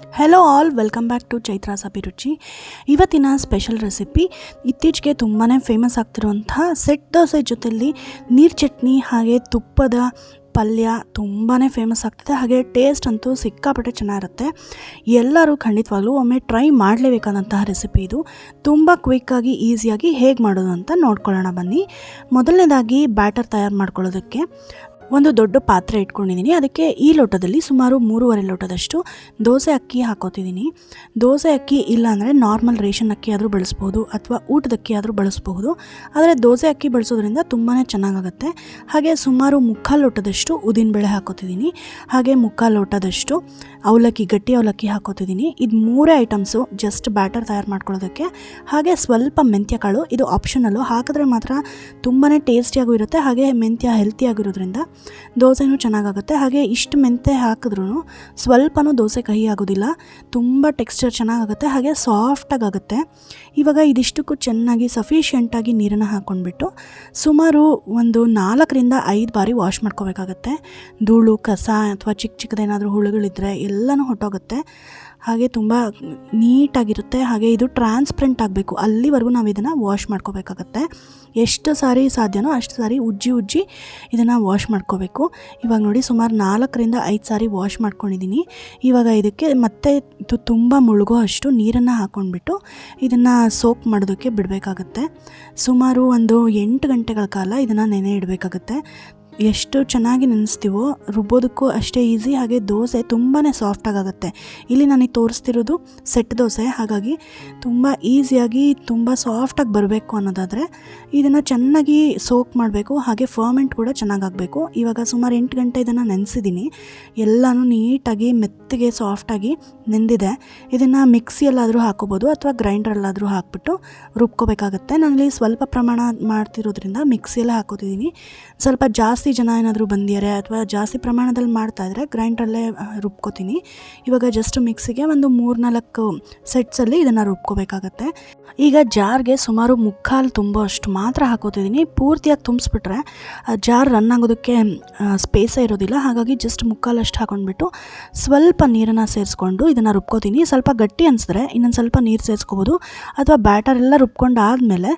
Hello all welcome back to Chaitra's Abhiruchi ಇವತ್ತಿನ special recipe ಇತ್ತೀಚೆಗೆ ತುಂಬಾ ಫೇಮಸ್ ಆಗ್ತಿರುವಂಥ ಸೆಟ್ ದೋಸೆ ಜೊತೆಯಲ್ಲಿ ನೀರು ಚಟ್ನಿ ಹಾಗೆ ತುಪ್ಪದ ಪಲ್ಯ ತುಂಬಾ ಫೇಮಸ್ ಆಗ್ತಿದೆ. ಹಾಗೆ ಟೇಸ್ಟ್ ಅಂತೂ ಸಿಕ್ಕಾಪಟ್ಟೆ ಚೆನ್ನಾಗಿರುತ್ತೆ. ಎಲ್ಲರೂ ಖಂಡಿತವಾಗ್ಲೂ ಒಮ್ಮೆ ಟ್ರೈ ಮಾಡಲೇಬೇಕಾದಂತಹ ರೆಸಿಪಿ ಇದು. ತುಂಬ ಕ್ವಿಕ್ಕಾಗಿ ಈಸಿಯಾಗಿ ಹೇಗೆ ಮಾಡೋದು ಅಂತ ನೋಡ್ಕೊಳ್ಳೋಣ ಬನ್ನಿ. ಮೊದಲನೇದಾಗಿ ಬ್ಯಾಟರ್ ತಯಾರು ಮಾಡ್ಕೊಳ್ಳೋದಕ್ಕೆ. ಒಂದು ದೊಡ್ಡ ಪಾತ್ರೆ ಇಟ್ಕೊಂಡಿದ್ದೀನಿ. ಅದಕ್ಕೆ ಈ ಲೋಟದಲ್ಲಿ ಸುಮಾರು ಮೂರುವರೆ ಲೋಟದಷ್ಟು ದೋಸೆ ಅಕ್ಕಿ ಹಾಕೋತಿದ್ದೀನಿ. ದೋಸೆ ಅಕ್ಕಿ ಇಲ್ಲ ಅಂದರೆ ನಾರ್ಮಲ್ ರೇಷನ್ ಅಕ್ಕಿ ಆದರೂ ಬಳಸ್ಬೋದು ಅಥವಾ ಊಟದ ಅಕ್ಕಿ ಆದರೂ ಬಳಸ್ಬಹುದು ಆದರೆ ದೋಸೆ ಅಕ್ಕಿ ಬಳಸೋದ್ರಿಂದ ತುಂಬಾ ಚೆನ್ನಾಗಾಗುತ್ತೆ. ಹಾಗೆ ಸುಮಾರು ಮುಕ್ಕಾಲು ಲೋಟದಷ್ಟು ಉದ್ದಿನಬೇಳೆ ಹಾಕೋತಿದ್ದೀನಿ. ಹಾಗೆ ಮುಕ್ಕಾಲು ಲೋಟದಷ್ಟು ಅವಲಕ್ಕಿ, ಗಟ್ಟಿ ಅವಲಕ್ಕಿ ಹಾಕೋತಿದ್ದೀನಿ. ಇದು ಮೂರೇ ಐಟಮ್ಸು ಜಸ್ಟ್ ಬ್ಯಾಟರ್ ತಯಾರು ಮಾಡ್ಕೊಳ್ಳೋದಕ್ಕೆ. ಹಾಗೆ ಸ್ವಲ್ಪ ಮೆಂತ್ಯ ಕಾಳು ಇದು ಆಪ್ಷನಲ್ಲು ಹಾಕಿದ್ರೆ ಮಾತ್ರ ತುಂಬಾ ಟೇಸ್ಟಿಯಾಗೂ ಇರುತ್ತೆ. ಹಾಗೆ ಮೆಂತ್ಯ ಹೆಲ್ತಿಯಾಗಿರೋದ್ರಿಂದ ದೋಸೆನೂ ಚೆನ್ನಾಗಾಗುತ್ತೆ. ಹಾಗೆ ಇಷ್ಟು ಮೆಂತೆ ಹಾಕಿದ್ರೂ ಸ್ವಲ್ಪನೂ ದೋಸೆ ಕಹಿ ಆಗೋದಿಲ್ಲ. ತುಂಬ ಟೆಕ್ಸ್ಚರ್ ಚೆನ್ನಾಗಾಗುತ್ತೆ. ಹಾಗೆ ಸಾಫ್ಟಾಗುತ್ತೆ ಇವಾಗ ಇದಿಷ್ಟಕ್ಕೂ ಚೆನ್ನಾಗಿ ಸಫಿಷಿಯೆಂಟಾಗಿ ನೀರನ್ನು ಹಾಕ್ಕೊಂಡ್ಬಿಟ್ಟು ಸುಮಾರು ಒಂದು ನಾಲ್ಕರಿಂದ ಐದು ಬಾರಿ ವಾಶ್ ಮಾಡ್ಕೋಬೇಕಾಗತ್ತೆ. ಧೂಳು, ಕಸ ಅಥವಾ ಚಿಕ್ಕ ಚಿಕ್ಕದೇನಾದರೂ ಹುಳುಗಳಿದ್ದರೆ ಎಲ್ಲನೂ ಹೊಟ್ಟೋಗುತ್ತೆ. ಹಾಗೆ ತುಂಬ ನೀಟಾಗಿರುತ್ತೆ. ಹಾಗೆ ಇದು ಟ್ರಾನ್ಸ್ಪರೆಂಟ್ ಆಗಬೇಕು. ಅಲ್ಲಿವರೆಗೂ ನಾವು ಇದನ್ನು ವಾಶ್ ಮಾಡ್ಕೋಬೇಕಾಗತ್ತೆ. ಎಷ್ಟು ಸಾರಿ ಸಾಧ್ಯನೋ ಅಷ್ಟು ಸಾರಿ ಉಜ್ಜಿ ಉಜ್ಜಿ ಇದನ್ನು ವಾಶ್ ಮಾಡ್ಕೋಬೇಕು. ಇವಾಗ ನೋಡಿ ಸುಮಾರು ನಾಲ್ಕರಿಂದ ಐದು ಸಾರಿ ವಾಶ್ ಮಾಡ್ಕೊಂಡಿದ್ದೀನಿ. ಇವಾಗ ಇದಕ್ಕೆ ಮತ್ತೆ ಇದು ತುಂಬ ಮುಳುಗೋ ಅಷ್ಟು ನೀರನ್ನು ಹಾಕ್ಕೊಂಡ್ಬಿಟ್ಟು ಇದನ್ನು ಸೋಕ್ ಮಾಡೋದಕ್ಕೆ ಬಿಡಬೇಕಾಗತ್ತೆ. ಸುಮಾರು ಒಂದು ಎಂಟು ಗಂಟೆಗಳ ಕಾಲ ಇದನ್ನು ನೆನೆ ಇಡಬೇಕಾಗತ್ತೆ. ಎಷ್ಟು ಚೆನ್ನಾಗಿ ನೆನೆಸ್ತೀವೋ, ರುಬ್ಬೋದಕ್ಕೂ ಅಷ್ಟೇ ಈಸಿ ಹಾಗೆ ದೋಸೆ ತುಂಬಾ ಸಾಫ್ಟಾಗುತ್ತೆ ಇಲ್ಲಿ ನನಗೆ ತೋರಿಸ್ತಿರೋದು ಸೆಟ್ ದೋಸೆ. ಹಾಗಾಗಿ ತುಂಬ ಈಸಿಯಾಗಿ ತುಂಬ ಸಾಫ್ಟಾಗಿ ಬರಬೇಕು ಅನ್ನೋದಾದರೆ ಇದನ್ನು ಚೆನ್ನಾಗಿ ಸೋಕ್ ಮಾಡಬೇಕು. ಹಾಗೆ ಫರ್ಮೆಂಟ್ ಕೂಡ ಚೆನ್ನಾಗಾಗಬೇಕು. ಇವಾಗ ಸುಮಾರು ಎಂಟು ಗಂಟೆ ಇದನ್ನು ನೆನೆಸಿದ್ದೀನಿ ಎಲ್ಲನೂ ನೀಟಾಗಿ, ಮೆತ್ತಗೆ ಸಾಫ್ಟಾಗಿ ನೆಂದಿದೆ. ಇದನ್ನು ಮಿಕ್ಸಿಯಲ್ಲಾದರೂ ಹಾಕೋಬೋದು ಅಥವಾ ಗ್ರೈಂಡರಲ್ಲಾದರೂ ಹಾಕ್ಬಿಟ್ಟು ರುಬ್ಕೋಬೇಕಾಗತ್ತೆ. ನಾನಿಲ್ಲಿ ಸ್ವಲ್ಪ ಪ್ರಮಾಣ ಮಾಡ್ತಿರೋದ್ರಿಂದ ಮಿಕ್ಸಿಯಲ್ಲೇ ಹಾಕೋತಿದ್ದೀನಿ ಸ್ವಲ್ಪ ಜಾಸ್ತಿ ಜನ ಏನಾದರೂ ಬಂದಿದ್ದಾರೆ ಅಥವಾ ಜಾಸ್ತಿ ಪ್ರಮಾಣದಲ್ಲಿ ಮಾಡ್ತಾ ಇದ್ದರೆ ಗ್ರೈಂಡ್ರಲ್ಲೇ ರುಬ್ಕೋತೀನಿ. ಇವಾಗ ಜಸ್ಟ್ ಮಿಕ್ಸಿಗೆ ಒಂದು ಮೂರು ನಾಲ್ಕು ಸೆಟ್ಸಲ್ಲಿ ಇದನ್ನು ರುಬ್ಕೋಬೇಕಾಗತ್ತೆ. ಈಗ ಜಾರ್ಗೆ ಸುಮಾರು ಮುಕ್ಕಾಲು ತುಂಬೋ ಅಷ್ಟು ಮಾತ್ರ ಹಾಕೋತಿದ್ದೀನಿ. ಪೂರ್ತಿಯಾಗಿ ತುಂಬಿಸ್ಬಿಟ್ರೆ ಜಾರ್ ರನ್ ಆಗೋದಕ್ಕೆ ಸ್ಪೇಸೇ ಇರೋದಿಲ್ಲ. ಹಾಗಾಗಿ ಜಸ್ಟ್ ಮುಕ್ಕಾಲಷ್ಟು ಹಾಕೊಂಡ್ಬಿಟ್ಟು ಸ್ವಲ್ಪ ನೀರನ್ನು ಸೇರಿಸ್ಕೊಂಡು ಇದನ್ನು ರುಬ್ಕೋತೀನಿ. ಸ್ವಲ್ಪ ಗಟ್ಟಿ ಅನಿಸಿದ್ರೆ ಇನ್ನೊಂದು ಸ್ವಲ್ಪ ನೀರು ಸೇರಿಸ್ಕೋಬೋದು. ಅಥವಾ ಬ್ಯಾಟರ್ ಎಲ್ಲ ರುಬ್ಕೊಂಡು ಆದಮೇಲೆ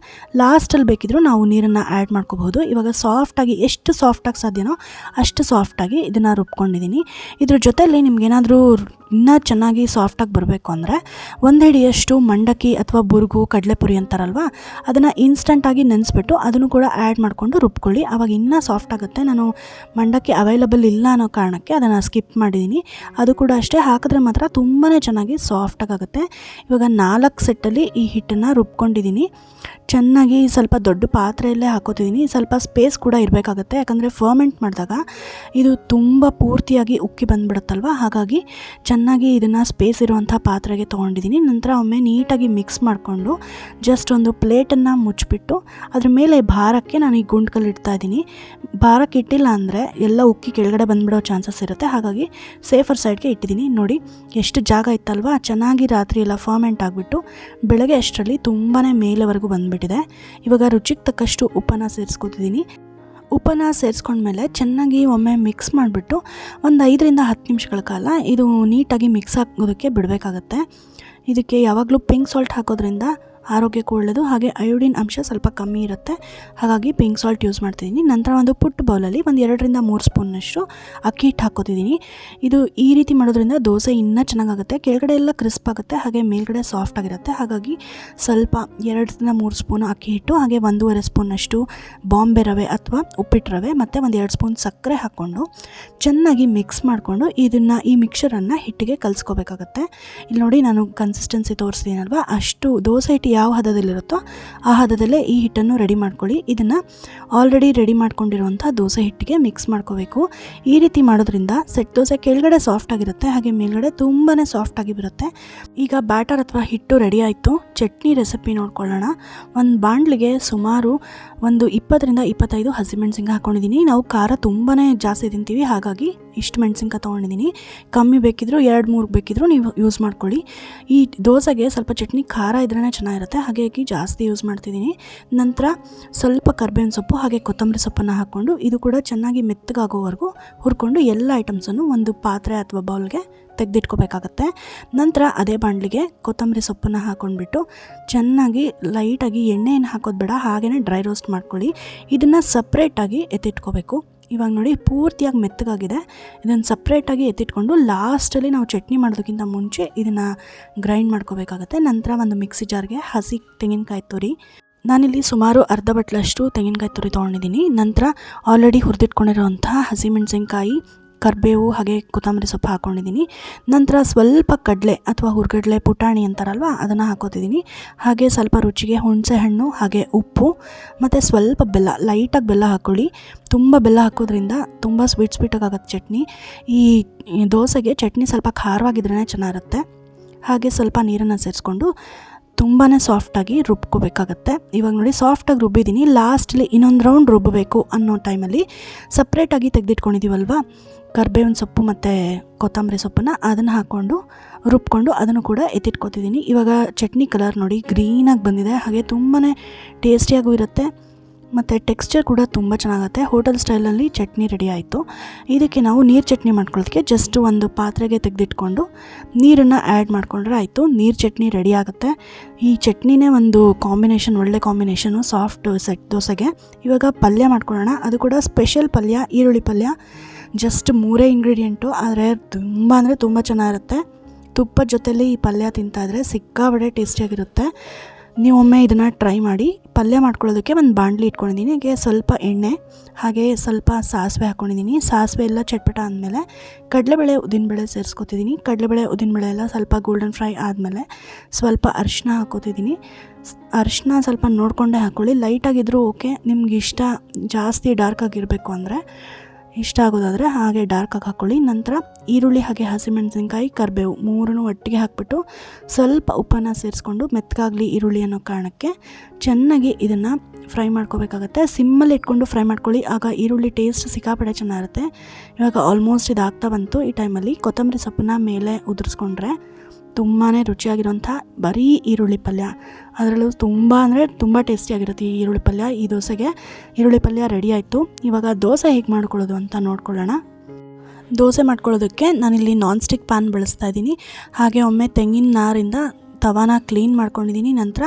ಲಾಸ್ಟಲ್ಲಿ ಬೇಕಿದ್ರೂ ನಾವು ನೀರನ್ನು ಆ್ಯಡ್ ಮಾಡ್ಕೋಬಹುದು. ಇವಾಗ ಸಾಫ್ಟಾಗಿ ಎಷ್ಟು ಸಾಫ್ಟಾಗಿ ಸಾಧ್ಯನೋ ಅಷ್ಟು ಸಾಫ್ಟಾಗಿ ಇದನ್ನು ರುಬ್ಕೊಂಡಿದ್ದೀನಿ ಇದ್ರ ಜೊತೆಯಲ್ಲಿ ನಿಮಗೇನಾದರೂ ಇನ್ನೂ ಚೆನ್ನಾಗಿ ಸಾಫ್ಟಾಗಿ ಬರಬೇಕು ಅಂದರೆ ಒಂದೆಡಿಯಷ್ಟು ಮಂಡಕ್ಕಿ ಅಥವಾ ಬುರುಗು, ಕಡಲೆಪುರಿ ಅಂತಾರಲ್ವ, ಅದನ್ನು ಇನ್ಸ್ಟಂಟಾಗಿ ನೆನೆಸ್ಬಿಟ್ಟು ಅದನ್ನು ಕೂಡ ಆ್ಯಡ್ ಮಾಡಿಕೊಂಡು ರುಬ್ಕೊಳ್ಳಿ. ಆವಾಗ ಇನ್ನೂ ಸಾಫ್ಟ್ ಆಗುತ್ತೆ ನಾನು ಮಂಡಕ್ಕಿ ಅವೈಲಬಲ್ ಇಲ್ಲ ಅನ್ನೋ ಕಾರಣಕ್ಕೆ ಅದನ್ನು ಸ್ಕಿಪ್ ಮಾಡಿದ್ದೀನಿ ಅದು ಕೂಡ ಅಷ್ಟೇ. ಹಾಕಿದ್ರೆ ಮಾತ್ರ ತುಂಬಾ ಚೆನ್ನಾಗಿ ಸಾಫ್ಟಾಗುತ್ತೆ ಇವಾಗ ನಾಲ್ಕು ಸೆಟ್ಟಲ್ಲಿ ಈ ಹಿಟ್ಟನ್ನು ರುಬ್ಕೊಂಡಿದ್ದೀನಿ ಚೆನ್ನಾಗಿ ಸ್ವಲ್ಪ ದೊಡ್ಡ ಪಾತ್ರೆಯಲ್ಲೇ ಹಾಕೋತಿದ್ದೀನಿ ಸ್ವಲ್ಪ ಸ್ಪೇಸ್ ಕೂಡ ಇರಬೇಕಾಗುತ್ತೆ. ಯಾಕಂದರೆ ಫರ್ಮೆಂಟ್ ಮಾಡಿದಾಗ ಇದು ತುಂಬ ಪೂರ್ತಿಯಾಗಿ ಉಕ್ಕಿ ಬಂದುಬಿಡುತ್ತಲ್ವ? ಹಾಗಾಗಿ ಚೆನ್ನಾಗಿ ಇದನ್ನು ಸ್ಪೇಸ್ ಇರುವಂಥ ಪಾತ್ರೆಗೆ ತೊಗೊಂಡಿದ್ದೀನಿ. ನಂತರ ಒಮ್ಮೆ ನೀಟಾಗಿ ಮಿಕ್ಸ್ ಮಾಡಿಕೊಂಡು ಜಸ್ಟ್ ಒಂದು ಪ್ಲೇಟನ್ನು ಮುಚ್ಚಿಬಿಟ್ಟು ಅದ್ರ ಮೇಲೆ ಭಾರಕ್ಕೆ ನಾನು ಈ ಗುಂಡ್ಕಲ್ಲಿ ಇಡ್ತಾ ಇದ್ದೀನಿ. ಭಾರಕ್ಕೆ ಇಟ್ಟಿಲ್ಲ ಅಂದರೆ ಎಲ್ಲ ಉಕ್ಕಿ ಕೆಳಗಡೆ ಬಂದುಬಿಡೋ ಚಾನ್ಸಸ್ ಇರುತ್ತೆ. ಹಾಗಾಗಿ ಸೇಫರ್ ಸೈಡ್ಗೆ ಇಟ್ಟಿದ್ದೀನಿ. ನೋಡಿ, ಎಷ್ಟು ಜಾಗ ಇತ್ತಲ್ವ? ಚೆನ್ನಾಗಿ ರಾತ್ರಿ ಎಲ್ಲ ಫರ್ಮೆಂಟ್ ಆಗಿಬಿಟ್ಟು ಬೆಳಗ್ಗೆ ಅಷ್ಟರಲ್ಲಿ ತುಂಬಾ ಮೇಲೆವರೆಗೂ ಬಂದುಬಿಟ್ಟಿದೆ. ಇವಾಗ ರುಚಿಗೆ ತಕ್ಕಷ್ಟು ಉಪ್ಪನ್ನು ಸೇರಿಸ್ಕೊತಿದ್ದೀನಿ. ಉಪ್ಪನ್ನು ಸೇರಿಸ್ಕೊಂಡ್ಮೇಲೆ ಚೆನ್ನಾಗಿ ಒಮ್ಮೆ ಮಿಕ್ಸ್ ಮಾಡಿಬಿಟ್ಟು ಒಂದು ಐದರಿಂದ ಹತ್ತು ನಿಮಿಷಗಳ ಕಾಲ ಇದು ನೀಟಾಗಿ ಮಿಕ್ಸ್ ಆಗೋದಕ್ಕೆ ಬಿಡಬೇಕಾಗತ್ತೆ. ಇದಕ್ಕೆ ಯಾವಾಗಲೂ ಪಿಂಕ್ ಸಾಲ್ಟ್ ಹಾಕೋದ್ರಿಂದ ಆರೋಗ್ಯಕ್ಕೂ ಒಳ್ಳೆಯದು ಹಾಗೆ ಅಯೋಡಿನ್ ಅಂಶ ಸ್ವಲ್ಪ ಕಮ್ಮಿ ಇರುತ್ತೆ. ಹಾಗಾಗಿ ಪಿಂಕ್ ಸಾಲ್ಟ್ ಯೂಸ್ ಮಾಡ್ತಿದ್ದೀನಿ. ನಂತರ ಒಂದು ಪುಟ್ಟ ಬೌಲಲ್ಲಿ ಒಂದು ಎರಡರಿಂದ ಮೂರು ಸ್ಪೂನಷ್ಟು ಅಕ್ಕಿ ಹಿಟ್ಟು ಹಾಕೋತಿದ್ದೀನಿ ಇದು ಈ ರೀತಿ ಮಾಡೋದ್ರಿಂದ ದೋಸೆ ಇನ್ನೂ ಚೆನ್ನಾಗಾಗುತ್ತೆ. ಕೆಳಗಡೆ ಎಲ್ಲ ಕ್ರಿಸ್ಪ್ ಆಗುತ್ತೆ. ಹಾಗೆ ಮೇಲ್ಗಡೆ ಸಾಫ್ಟ್ ಆಗಿರುತ್ತೆ. ಹಾಗಾಗಿ ಸ್ವಲ್ಪ ಎರಡರಿಂದ ಮೂರು ಸ್ಪೂನ್ ಅಕ್ಕಿ ಹಿಟ್ಟು, ಹಾಗೆ ಒಂದೂವರೆ ಸ್ಪೂನಷ್ಟು ಬಾಂಬೆ ರವೆ ಅಥವಾ ಉಪ್ಪಿಟ್ಟು ರವೆ, ಮತ್ತು ಒಂದು ಎರಡು ಸ್ಪೂನ್ ಸಕ್ಕರೆ ಹಾಕ್ಕೊಂಡು ಚೆನ್ನಾಗಿ ಮಿಕ್ಸ್ ಮಾಡಿಕೊಂಡು ಇದನ್ನು ಈ ಮಿಕ್ಸರನ್ನು ಹಿಟ್ಟಿಗೆ ಕಲಿಸ್ಕೋಬೇಕಾಗತ್ತೆ. ಇಲ್ಲಿ ನೋಡಿ ನಾನು ಕನ್ಸಿಸ್ಟೆನ್ಸಿ ತೋರಿಸ್ತೀನಲ್ವ ಅಷ್ಟು ದೋಸೆ ಹಿಟ್ಟು ಯಾವ ಹದದಲ್ಲಿರುತ್ತೋ ಆ ಹದದಲ್ಲೇ ಈ ಹಿಟ್ಟನ್ನು ರೆಡಿ ಮಾಡ್ಕೊಳ್ಳಿ. ಇದನ್ನು ಆಲ್ರೆಡಿ ರೆಡಿ ಮಾಡ್ಕೊಂಡಿರುವಂಥ ದೋಸೆ ಹಿಟ್ಟಿಗೆ ಮಿಕ್ಸ್ ಮಾಡ್ಕೋಬೇಕು. ಈ ರೀತಿ ಮಾಡೋದ್ರಿಂದ ಸೆಟ್ ದೋಸೆ ಕೆಳಗಡೆ ಸಾಫ್ಟ್ ಆಗಿರುತ್ತೆ, ಹಾಗೆ ಮೇಲ್ಗಡೆ ತುಂಬಾ ಸಾಫ್ಟಾಗಿ ಬರುತ್ತೆ. ಈಗ ಬ್ಯಾಟರ್ ಅಥವಾ ಹಿಟ್ಟು ರೆಡಿ ಆಯಿತು. ಚಟ್ನಿ ರೆಸಿಪಿ ನೋಡ್ಕೊಳ್ಳೋಣ. ಒಂದು ಬಾಂಡ್ಲಿಗೆ ಸುಮಾರು ಒಂದು ಇಪ್ಪತ್ತರಿಂದ ಇಪ್ಪತ್ತೈದು ಹಸಿಮೆಣ್ಸಿನ್ಕಾಯಿ ಹಾಕ್ಕೊಂಡಿದ್ದೀನಿ ನಾವು ಖಾರ ತುಂಬಾ ಜಾಸ್ತಿ ತಿಂತೀವಿ, ಹಾಗಾಗಿ ಇಷ್ಟು ಮೆಣಸಿನಕಾಯಿ ತೊಗೊಂಡಿದ್ದೀನಿ. ಕಮ್ಮಿ ಬೇಕಿದ್ರು, ಎರಡು ಮೂರು ಬೇಕಿದ್ರು ನೀವು ಯೂಸ್ ಮಾಡ್ಕೊಳ್ಳಿ. ಈ ದೋಸೆಗೆ ಸ್ವಲ್ಪ ಚಟ್ನಿ ಖಾರ ಇದ್ರೇ ಚೆನ್ನಾಗಿರುತ್ತೆ. ಹಾಗಾಗಿ ಜಾಸ್ತಿ ಯೂಸ್ ಮಾಡ್ತಿದ್ದೀನಿ. ನಂತರ ಸ್ವಲ್ಪ ಕರ್ಬೇವಿನ ಸೊಪ್ಪು, ಹಾಗೆ ಕೊತ್ತಂಬರಿ ಸೊಪ್ಪನ್ನು ಹಾಕ್ಕೊಂಡು ಇದು ಕೂಡ ಚೆನ್ನಾಗಿ ಮೆತ್ತಗಾಗೋವರೆಗೂ ಹುರ್ಕೊಂಡು ಎಲ್ಲ ಐಟಮ್ಸನ್ನು ಒಂದು ಪಾತ್ರೆ ಅಥವಾ ಬೌಲ್ಗೆ ತೆಗೆದಿಟ್ಕೋಬೇಕಾಗತ್ತೆ. ನಂತರ ಅದೇ ಬಾಣಲಿಗೆ ಕೊತ್ತಂಬರಿ ಸೊಪ್ಪನ್ನು ಹಾಕ್ಕೊಂಡ್ಬಿಟ್ಟು ಚೆನ್ನಾಗಿ ಲೈಟಾಗಿ ಎಣ್ಣೆ ಏನು ಹಾಕೋದು ಬೇಡ. ಹಾಗೆಯೇ ಡ್ರೈ ರೋಸ್ಟ್ ಮಾಡ್ಕೊಳ್ಳಿ. ಇದನ್ನು ಸಪ್ರೇಟಾಗಿ ಎತ್ತಿಟ್ಕೋಬೇಕು. ಇವಾಗ ನೋಡಿ ಪೂರ್ತಿಯಾಗಿ ಮೆತ್ತಗಾಗಿದೆ. ಇದನ್ನು ಸಪ್ರೇಟಾಗಿ ಎತ್ತಿಟ್ಕೊಂಡು ಲಾಸ್ಟಲ್ಲಿ ನಾವು ಚಟ್ನಿ ಮಾಡೋದಕ್ಕಿಂತ ಮುಂಚೆ ಇದನ್ನು ಗ್ರೈಂಡ್ ಮಾಡ್ಕೋಬೇಕಾಗತ್ತೆ. ನಂತರ ಒಂದು ಮಿಕ್ಸಿ ಜಾರ್ಗೆ ಹಸಿ ತೆಂಗಿನಕಾಯಿ ತುರಿ. ನಾನಿಲ್ಲಿ ಸುಮಾರು ಅರ್ಧ ಬಟ್ಲಷ್ಟು ತೆಂಗಿನಕಾಯಿ ತುರಿ ತೊಗೊಂಡಿದ್ದೀನಿ. ನಂತರ ಆಲ್ರೆಡಿ ಹುರಿದಿಟ್ಕೊಂಡಿರೋಂತಹ ಹಸಿಮೆಣಸಿನ್ಕಾಯಿ ಕರಿಬೇವು ಹಾಗೆ ಕೊತ್ತಂಬರಿ ಸೊಪ್ಪು ಹಾಕ್ಕೊಂಡಿದ್ದೀನಿ ನಂತರ ಸ್ವಲ್ಪ ಕಡಲೆ ಅಥವಾ ಹುರ್ಗಡಲೆ ಪುಟಾಣಿ ಅಂತಾರಲ್ವ, ಅದನ್ನು ಹಾಕೋತಿದ್ದೀನಿ. ಹಾಗೆ ಸ್ವಲ್ಪ ರುಚಿಗೆ ಹುಣಸೆ ಹಣ್ಣು, ಹಾಗೆ ಉಪ್ಪು, ಮತ್ತು ಸ್ವಲ್ಪ ಬೆಲ್ಲ, ಲೈಟಾಗಿ ಬೆಲ್ಲ ಹಾಕ್ಕೊಳ್ಳಿ ತುಂಬ ಬೆಲ್ಲ ಹಾಕೋದ್ರಿಂದ ತುಂಬ ಸ್ವೀಟ್ ಸ್ವೀಟಾಗಿ ಆಗುತ್ತೆ ಚಟ್ನಿ. ಈ ದೋಸೆಗೆ ಚಟ್ನಿ ಸ್ವಲ್ಪ ಖಾರವಾಗಿದ್ರೇ ಚೆನ್ನಾಗಿರುತ್ತೆ. ಹಾಗೆ ಸ್ವಲ್ಪ ನೀರನ್ನು ಸೇರಿಸ್ಕೊಂಡು ತುಂಬಾ ಸಾಫ್ಟಾಗಿ ರುಬ್ಕೋಬೇಕಾಗತ್ತೆ. ಇವಾಗ ನೋಡಿ ಸಾಫ್ಟಾಗಿ ರುಬ್ಬಿದ್ದೀನಿ. ಲಾಸ್ಟಲ್ಲಿ ಇನ್ನೊಂದು ರೌಂಡ್ ರುಬ್ಬಬೇಕು ಅನ್ನೋ ಟೈಮಲ್ಲಿ ಸಪ್ರೇಟಾಗಿ ತೆಗೆದಿಟ್ಕೊಂಡಿದ್ದೀವಲ್ವ ಕರ್ಬೇವಿನ ಸೊಪ್ಪು ಮತ್ತು ಕೊತ್ತಂಬರಿ ಸೊಪ್ಪನ್ನು ಅದನ್ನು ಹಾಕ್ಕೊಂಡು ರುಬ್ಕೊಂಡು ಅದನ್ನು ಕೂಡ ಎತ್ತಿಟ್ಕೊತಿದ್ದೀನಿ. ಇವಾಗ ಚಟ್ನಿ ಕಲರ್ ನೋಡಿ ಗ್ರೀನಾಗಿ ಬಂದಿದೆ. ಹಾಗೆ ತುಂಬಾ ಟೇಸ್ಟಿಯಾಗೂ ಇರುತ್ತೆ. ಮತ್ತು ಟೆಕ್ಸ್ಚರ್ ಕೂಡ ತುಂಬ ಚೆನ್ನಾಗುತ್ತೆ. ಹೋಟೆಲ್ ಸ್ಟೈಲಲ್ಲಿ ಚಟ್ನಿ ರೆಡಿ ಆಯಿತು. ಇದಕ್ಕೆ ನಾವು ನೀರು ಚಟ್ನಿ ಮಾಡ್ಕೊಳ್ಳೋದಕ್ಕೆ ಜಸ್ಟ್ ಒಂದು ಪಾತ್ರೆಗೆ ತೆಗೆದಿಟ್ಕೊಂಡು ನೀರನ್ನು ಆ್ಯಡ್ ಮಾಡಿಕೊಂಡ್ರೆ ಆಯಿತು. ನೀರು ಚಟ್ನಿ ರೆಡಿ ಆಗುತ್ತೆ. ಈ ಚಟ್ನಿನೇ ಒಂದು ಕಾಂಬಿನೇಷನ್ ಒಳ್ಳೆ ಕಾಂಬಿನೇಷನು ಸಾಫ್ಟ್ ಸೆಟ್ ದೋಸೆಗೆ. ಇವಾಗ ಪಲ್ಯ ಮಾಡ್ಕೊಳ್ಳೋಣ. ಅದು ಕೂಡ ಸ್ಪೆಷಲ್ ಪಲ್ಯ, ಈರುಳ್ಳಿ ಪಲ್ಯ. ಜಸ್ಟ್ ಮೂರೇ ಇಂಗ್ರೀಡಿಯೆಂಟು ಆದರೆ ತುಂಬ ಅಂದರೆ ತುಂಬ ಚೆನ್ನಾಗಿರುತ್ತೆ. ತುಪ್ಪದ ಜೊತೆಲಿ ಈ ಪಲ್ಯ ತಿಂತಾಯಿದ್ರೆ ಸಿಕ್ಕಾಬಡೆ ಟೇಸ್ಟಿಯಾಗಿರುತ್ತೆ ನೀವು ಒಮ್ಮೆ ಇದನ್ನು ಟ್ರೈ ಮಾಡಿ ಪಲ್ಯ ಮಾಡ್ಕೊಳ್ಳೋದಕ್ಕೆ ಒಂದು ಬಾಣಲಿ ಇಟ್ಕೊಂಡಿದ್ದೀನಿ. ಹಾಗೆ ಸ್ವಲ್ಪ ಎಣ್ಣೆ, ಹಾಗೆ ಸ್ವಲ್ಪ ಸಾಸಿವೆ ಹಾಕ್ಕೊಂಡಿದ್ದೀನಿ ಸಾಸಿವೆ ಎಲ್ಲ ಚಟ್ಪಟ ಆದಮೇಲೆ ಕಡಲೆಬೇಳೆ ಉದ್ದಿನಬೇಳೆ ಸೇರಿಸ್ಕೊತಿದ್ದೀನಿ. ಕಡಲೆಬೇಳೆ, ಉದ್ದಿನಬೇಳೆ ಎಲ್ಲ ಸ್ವಲ್ಪ ಗೋಲ್ಡನ್ ಫ್ರೈ ಆದಮೇಲೆ ಸ್ವಲ್ಪ ಅರಿಶಿನ ಹಾಕೋತಿದ್ದೀನಿ. ಅರಿಶಿನ ಸ್ವಲ್ಪ ನೋಡಿಕೊಂಡೇ ಹಾಕ್ಕೊಳ್ಳಿ ಲೈಟಾಗಿದ್ದರೂ ಓಕೆ ನಿಮ್ಗೆ ಇಷ್ಟ ಜಾಸ್ತಿ ಡಾರ್ಕ್ ಆಗಿರಬೇಕು ಅಂದರೆ ಇಷ್ಟ ಆಗೋದಾದರೆ ಹಾಗೆ ಡಾರ್ಕಾಗಿ ಹಾಕ್ಕೊಳ್ಳಿ ನಂತರ ಈರುಳ್ಳಿ ಹಾಗೆ ಹಸಿಮೆಣಸಿನ್ಕಾಯಿ, ಕರಿಬೇವು ಮೂರನ್ನು ಒಟ್ಟಿಗೆ ಹಾಕ್ಬಿಟ್ಟು ಸ್ವಲ್ಪ ಉಪ್ಪನ್ನು ಸೇರಿಸ್ಕೊಂಡು ಮೆತ್ತಗಾಗಲಿ ಈರುಳ್ಳಿ ಅನ್ನೋ ಕಾರಣಕ್ಕೆ ಚೆನ್ನಾಗಿ ಇದನ್ನು ಫ್ರೈ ಮಾಡ್ಕೋಬೇಕಾಗತ್ತೆ. ಸಿಮ್ಮಲ್ಲಿ ಇಟ್ಕೊಂಡು ಫ್ರೈ ಮಾಡ್ಕೊಳ್ಳಿ. ಆಗ ಈರುಳ್ಳಿ ಟೇಸ್ಟ್ ಸಿಕ್ಕಾಪಡೆ ಚೆನ್ನಾಗಿರುತ್ತೆ. ಇವಾಗ ಆಲ್ಮೋಸ್ಟ್ ಇದಾಗ್ತಾ ಬಂತು ಈ ಟೈಮಲ್ಲಿ ಕೊತ್ತಂಬರಿ ಸೊಪ್ಪನ್ನ ಮೇಲೆ ಉದುರಿಸ್ಕೊಂಡ್ರೆ ತುಂಬಾ ರುಚಿಯಾಗಿರೋಂಥ ಬರೀ ಈರುಳ್ಳಿ ಪಲ್ಯ. ಅದರಲ್ಲೂ ತುಂಬ ಅಂದರೆ ತುಂಬ ಟೇಸ್ಟಿಯಾಗಿರುತ್ತೆ ಈ ಈರುಳ್ಳಿ ಪಲ್ಯ. ಈ ದೋಸೆಗೆ ಈರುಳ್ಳಿ ಪಲ್ಯ ರೆಡಿ ಆಯಿತು. ಇವಾಗ ದೋಸೆ ಹೇಗೆ ಮಾಡ್ಕೊಳ್ಳೋದು ಅಂತ ನೋಡ್ಕೊಳ್ಳೋಣ. ದೋಸೆ ಮಾಡ್ಕೊಳ್ಳೋದಕ್ಕೆ ನಾನಿಲ್ಲಿ ನಾನ್ ಸ್ಟಿಕ್ ಪ್ಯಾನ್ ಬಳಸ್ತಾ ಇದ್ದೀನಿ. ಹಾಗೆ ಒಮ್ಮೆ ತೆಂಗಿನ ನಾರಿಂದ ತವಾನ ಕ್ಲೀನ್ ಮಾಡ್ಕೊಂಡಿದ್ದೀನಿ. ನಂತರ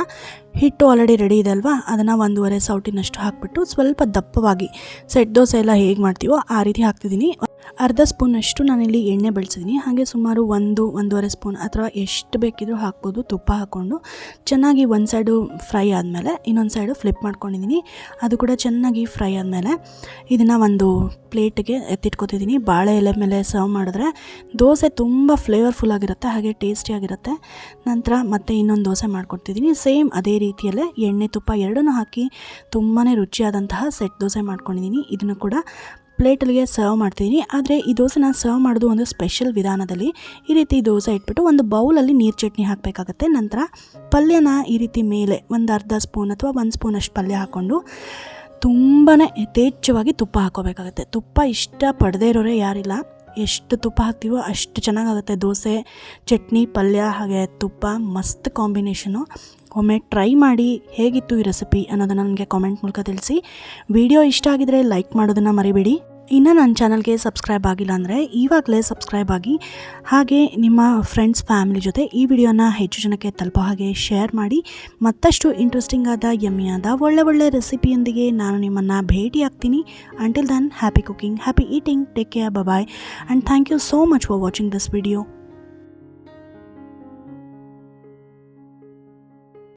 ಹಿಟ್ಟು ಆಲ್ರೆಡಿ ರೆಡಿ ಇದೆ ಅಲ್ವಾ? ಅದನ್ನು ಒಂದೂವರೆ ಸೌಟಿನಷ್ಟು ಹಾಕ್ಬಿಟ್ಟು ಸ್ವಲ್ಪ ದಪ್ಪವಾಗಿ ಸೆಟ್ ದೋಸೆ ಎಲ್ಲ ಹೇಗೆ ಮಾಡ್ತೀವೋ ಆ ರೀತಿ ಹಾಕ್ತಿದ್ದೀನಿ. ಅರ್ಧ ಸ್ಪೂನಷ್ಟು ನಾನಿಲ್ಲಿ ಎಣ್ಣೆ ಬಳಸಿದ್ದೀನಿ. ಹಾಗೆ ಸುಮಾರು ಒಂದು, ಒಂದೂವರೆ ಸ್ಪೂನ್ ಅಥವಾ ಎಷ್ಟು ಬೇಕಿದ್ರೂ ಹಾಕ್ಬೋದು, ತುಪ್ಪ ಹಾಕ್ಕೊಂಡು. ಚೆನ್ನಾಗಿ ಒಂದು ಸೈಡು ಫ್ರೈ ಆದಮೇಲೆ ಇನ್ನೊಂದು ಸೈಡು ಫ್ಲಿಪ್ ಮಾಡ್ಕೊಂಡಿದ್ದೀನಿ. ಅದು ಕೂಡ ಚೆನ್ನಾಗಿ ಫ್ರೈ ಆದಮೇಲೆ ಇದನ್ನು ಒಂದು ಪ್ಲೇಟಿಗೆ ಎತ್ತಿಟ್ಕೊತಿದ್ದೀನಿ. ಬಾಳೆ ಎಲೆ ಮೇಲೆ ಸರ್ವ್ ಮಾಡಿದ್ರೆ ದೋಸೆ ತುಂಬ ಫ್ಲೇವರ್ಫುಲ್ ಆಗಿರುತ್ತೆ, ಹಾಗೆ ಟೇಸ್ಟಿಯಾಗಿರುತ್ತೆ ನಂತರ ಮತ್ತೆ ಇನ್ನೊಂದು ದೋಸೆ ಮಾಡ್ಕೊಡ್ತಿದ್ದೀನಿ. ಸೇಮ್ ಅದೇ ರೀತಿಯಲ್ಲೇ ಎಣ್ಣೆ, ತುಪ್ಪ ಎರಡನ್ನೂ ಹಾಕಿ ತುಂಬಾ ರುಚಿಯಾದಂತಹ ಸೆಟ್ ದೋಸೆ ಮಾಡ್ಕೊಂಡಿದ್ದೀನಿ. ಇದನ್ನು ಕೂಡ ಪ್ಲೇಟಲ್ಲಿಗೆ ಸರ್ವ್ ಮಾಡ್ತೀನಿ. ಆದರೆ ಈ ದೋಸೆನ ಸರ್ವ್ ಮಾಡೋದು ಒಂದು ಸ್ಪೆಷಲ್ ವಿಧಾನದಲ್ಲಿ ಈ ರೀತಿ ದೋಸೆ ಇಟ್ಬಿಟ್ಟು ಒಂದು ಬೌಲಲ್ಲಿ ನೀರು ಚಟ್ನಿ ಹಾಕಬೇಕಾಗತ್ತೆ. ನಂತರ ಪಲ್ಯನ ಈ ರೀತಿ ಮೇಲೆ ಒಂದು ಅರ್ಧ ಸ್ಪೂನ್ ಅಥವಾ ಒಂದು ಸ್ಪೂನಷ್ಟು ಪಲ್ಯ ಹಾಕ್ಕೊಂಡು ತುಂಬಾ ಯಥೇಚ್ಛವಾಗಿ ತುಪ್ಪ ಹಾಕೋಬೇಕಾಗತ್ತೆ ತುಪ್ಪ ಇಷ್ಟ ಪಡದೇ ಇರೋರೇ ಯಾರಿಲ್ಲ. ಎಷ್ಟು ತುಪ್ಪ ಹಾಕ್ತೀವೋ ಅಷ್ಟು ಚೆನ್ನಾಗಾಗುತ್ತೆ ದೋಸೆ, ಚಟ್ನಿ, ಪಲ್ಯ ಹಾಗೆ ತುಪ್ಪ ಮಸ್ತ್ ಕಾಂಬಿನೇಷನು. ಒಮ್ಮೆ ಟ್ರೈ ಮಾಡಿ ಹೇಗಿತ್ತು ಈ ರೆಸಿಪಿ ಅನ್ನೋದನ್ನು ನನಗೆ ಕಾಮೆಂಟ್ ಮೂಲಕ ತಿಳಿಸಿ. ವಿಡಿಯೋ ಇಷ್ಟ ಆಗಿದರೆ ಲೈಕ್ ಮಾಡೋದನ್ನು ಮರಿಬೇಡಿ. ಇನ್ನು ನನ್ನ ಚಾನಲ್ಗೆ ಸಬ್ಸ್ಕ್ರೈಬ್ ಆಗಿಲ್ಲ ಅಂದರೆ ಈವಾಗಲೇ ಸಬ್ಸ್ಕ್ರೈಬ್ ಆಗಿ. ಹಾಗೆ ನಿಮ್ಮ ಫ್ರೆಂಡ್ಸ್ ಫ್ಯಾಮಿಲಿ ಜೊತೆ ಈ ವಿಡಿಯೋನ ಹೆಚ್ಚು ಜನಕ್ಕೆ ತಲುಪೋ ಹಾಗೆ ಶೇರ್ ಮಾಡಿ. ಮತ್ತಷ್ಟು ಇಂಟ್ರೆಸ್ಟಿಂಗ್ ಆದ ಯಮ್ಮಿಯಾದ ಒಳ್ಳೆ ಒಳ್ಳೆ ರೆಸಿಪಿಯೊಂದಿಗೆ ನಾನು ನಿಮ್ಮನ್ನು ಭೇಟಿ ಆಗ್ತೀನಿ. Until then happy cooking happy eating take care bye and thank you so much for watching this video